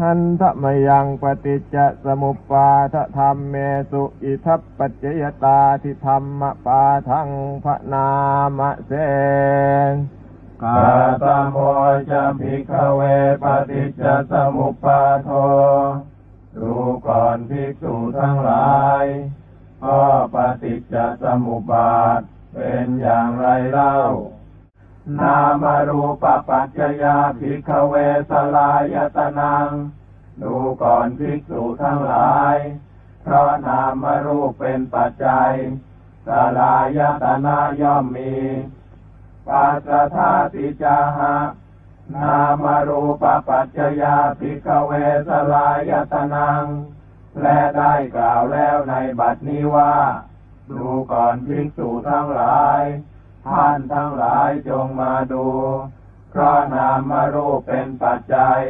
หันทะมยังปฏิจจสมุปปาทธรรมเมสุอิทัปปัจจยตาทิธรรมปาทังพระนามเสนกาตโมจะภิกเวปฏิจจสมุปบาโทดูก่อนภิกษุทั้งหลายข้อปฏิจจสมุปบาทเป็นอย่างไรเล่า นามารูปปัจจยาภิกขเวสลายตนัง ดูก่อนภิกษุทั้งหลาย เพราะนามรูปเป็นปัจจัย สลายตนะย่อมมีปัสสะธาติจาหะ นามารูปปัจจยาภิกขเวสลายตนัง และได้กล่าวแล้วในบัดนี้ว่า ดูก่อนภิกษุทั้งหลาย ท่านทั้งหลายจงมาดู เพราะนามารูปเป็นปัจจัย